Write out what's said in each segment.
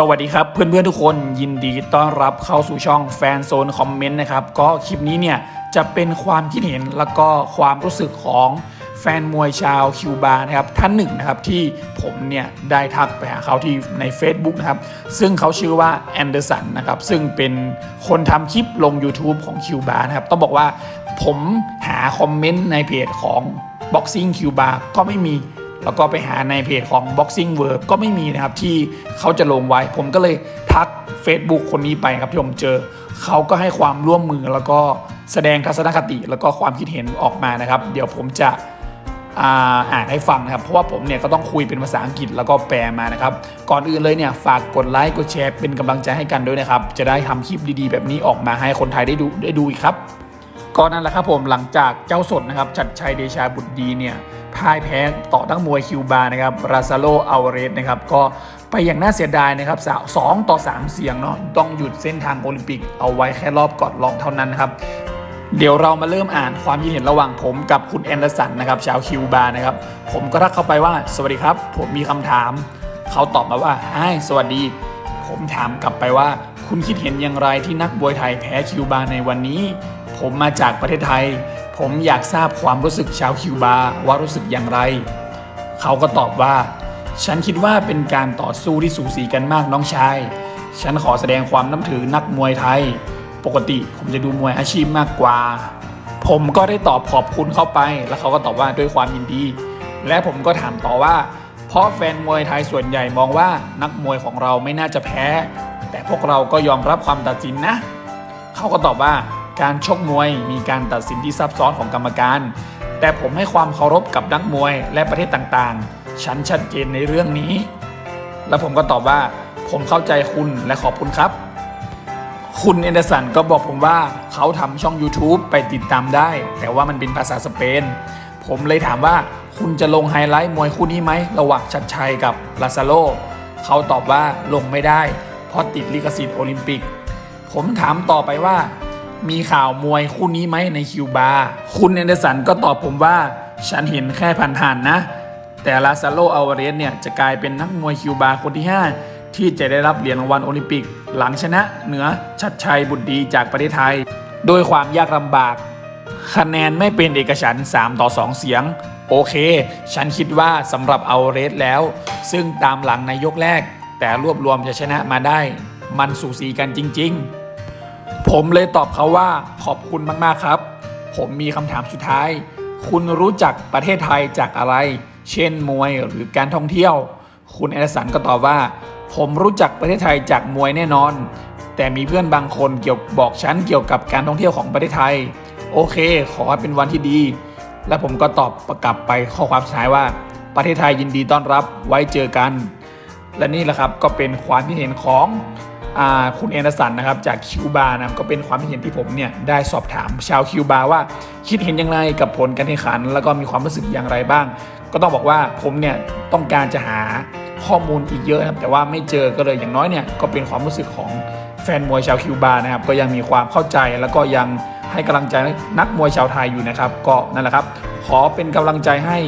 สวัสดีครับเพื่อนๆทุกคนยินดีต้อนรับเข้าสู่ช่องแฟนโซนคอมเมนต์นะครับก็คลิปนี้เนี่ยจะเป็นความคิดเห็นแล้วก็ความรู้สึกของแฟนมวยชาวคิวบานะครับท่านหนึ่งนะครับที่ผมเนี่ยได้ทักไปหาเขาที่ใน Facebook นะครับซึ่งเขาชื่อว่าแอนเดอร์สันนะครับซึ่งเป็นคนทำคลิปลง YouTube ของคิวบานะครับต้องบอกว่าผมหาคอมเมนต์ในเพจของ Boxing Cuba ก็ไม่มี แล้วก็ไปหาในเพจของ Boxing World ก็ไม่มีนะครับที่เขาจะลงไว้ ผมก็เลยทัก Facebook คนนี้ไปครับที่ผมเจอ เขาก็ให้ความร่วมมือแล้วก็แสดงทัศนคติแล้วก็ความคิดเห็นออกมานะครับ เดี๋ยวผมจะอ่าอานให้ฟังนะครับ เพราะว่าผมเนี่ยก็ต้องคุยเป็นภาษาอังกฤษแล้วก็แปลมานะครับ ก่อนอื่นเลยเนี่ยฝากกดไลค์กดแชร์เป็นกำลังใจให้กันด้วยนะครับ จะได้ทำคลิปดีๆ แบบนี้ออกมาให้คนไทยได้ดูได้ดูอีกครับก็นั่นแหละครับผมหลังจากเจ้าสดนะครับชัดชัยเดชาบุตรดีเนี่ย พ่ายแพ้ต่อนักมวยคิวบานะครับราซาโลอัลเรสนะครับก็ไปอย่างน่าเสียดายนะครับสองต่อ 3 เสียงเนาะต้องหยุดเส้นทางโอลิมปิกเอาไว้แค่รอบกอนรองเท่านั้นนครับเดี๋ยวเรามาเริ่มอ่านความคิดเห็นระหว่างผมกับคุณแอนเดอร์สันนะครับชาวคิวบานะครับผมก็ทักเข้าไปว่า สวัสดีครับ ผมมีคำถาม เขาตอบมาว่าไอ้สวัสดี ผมถามกลับไปว่า คุณคิดเห็นอย่างไรที่นักบวยไทยแพ้คิวบาในวันนี้ ผมมาจากประเทศไทย ผมอยากทราบความรู้สึกชาวคิวบาว่ารู้สึกอย่างไร เขาก็ตอบว่า ฉันคิดว่าเป็นการต่อสู้ที่สูสีกันมากน้องชาย ฉันขอแสดงความนับถือนักมวยไทย ปกติผมจะดูมวยอาชีพมากกว่า ผมก็ได้ตอบขอบคุณเข้าไป แล้วเขาก็ตอบว่าด้วยความยินดี และผมก็ถามต่อว่า เพราะแฟนมวยไทยส่วนใหญ่มองว่านักมวยของเราไม่น่าจะแพ้ แต่พวกเราก็ยอมรับความตัดสินนะ เขาก็ตอบว่า การชกมวยมีการตัดสินที่ซับซ้อนของกรรมการ แต่ผมให้ความเคารพกับนักมวยและประเทศต่างๆ ฉันชัดเจนในเรื่องนี้ แล้วผมก็ตอบว่า ผมเข้าใจคุณและขอบคุณครับ คุณเอนเดอร์สันก็บอกผมว่าเขาทำช่อง YouTube ไปติดตามได้ แต่ว่ามันเป็นภาษาสเปน ผมเลยถามว่าคุณจะลงไฮไลท์มวยคู่นี้ไหมระหว่างชัดชัยกับลาซาโลเขาตอบว่าลงไม่ได้ เพราะติดลิขสิทธิ์โอลิมปิก ผมถามต่อไปว่า มีข่าวมวยคู่นี้ไหมในคิวบาคุณเอนเดอร์สันก็ตอบผมว่า ฉันเห็นแค่ผ่านๆนะ แต่ลาซาโลอัลวาเรสเนี่ยจะกลายเป็นนักมวยคิวบาคนที่ 5 ที่จะได้รับเหรียญรางวัลโอลิมปิก หลังชนะเหนือชัดชัยบุตรดีจากประเทศไทย โดยความยากลำบาก คะแนนไม่เป็นเอกฉันท์3ต่อ 2 เสียง โอเค ฉันคิดว่าสำหรับเอาเรสแล้ว ซึ่งตามหลังในยกแรก แต่รวบรวมจะชนะมาได้ มันสูสีกันจริง ๆ ผมเลยตอบเขาว่าขอบคุณมาก ๆ ครับ ผมมีคำถามสุดท้าย คุณรู้จักประเทศไทยจากอะไร เช่นมวยหรือการท่องเที่ยว คุณแอเดอร์สันก็ตอบว่า ผมรู้จักประเทศไทยจากมวยแน่นอน แต่มีเพื่อนบางคนเกี่ยวบอกฉันเกี่ยวกับการท่องเที่ยวของประเทศไทย โอเค ขอให้เป็นวันที่ดี และผมก็ตอบประกลับไปข้อความสุดท้ายว่า ประเทศไทยยินดีต้อนรับไว้เจอกัน และนี่แหละครับก็เป็นความคิดเห็นของ คุณเอนเดอร์สันนะครับจากคิวบานะครับก็เป็นความคิดเห็นที่ผมเนี่ยได้สอบถามชาวคิวบาว่าคิดเห็นอย่างไรกับผลการแข่งขัน แล้วก็มีความรู้สึกอย่างไรบ้าง ก็ต้องบอกว่าผมเนี่ยต้องการจะหาข้อมูลอีกเยอะนะครับแต่ว่าไม่เจอก็เลยอย่างน้อยเนี่ยก็เป็นความรู้สึกของแฟนมวยชาวคิวบานะครับก็ยังมีความเข้าใจแล้วก็ยังให้กำลังใจนักมวยชาวไทยอยู่นะครับก็นั่นแหละครับ ขอเป็นกำลังใจให้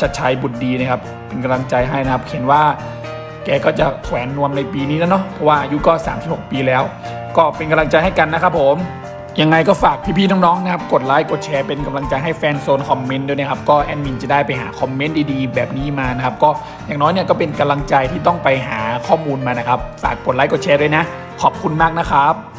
ชัดชัยบุตรดีนะครับเป็นกำลังใจให้นะครับเห็นว่า แกก็จะแขวนนวมในปีนี้แล้วเนาะเพราะว่าอายุก็ 36 ปีแล้ว ก็เป็นกำลังใจให้กันนะครับผมยังไงก็ฝากพี่ๆน้องๆนะครับกดไลค์กดแชร์เป็นกำลังใจให้แฟนโซนคอมเมนต์ด้วยนะครับก็แอดมินจะได้ไปหาคอมเมนต์ดีๆแบบนี้มานะครับก็อย่างน้อยเนี่ยก็เป็นกำลังใจที่ต้องไปหาข้อมูลมานะครับฝากกดไลค์กดแชร์ด้วยนะ ขอบคุณมากนะครับ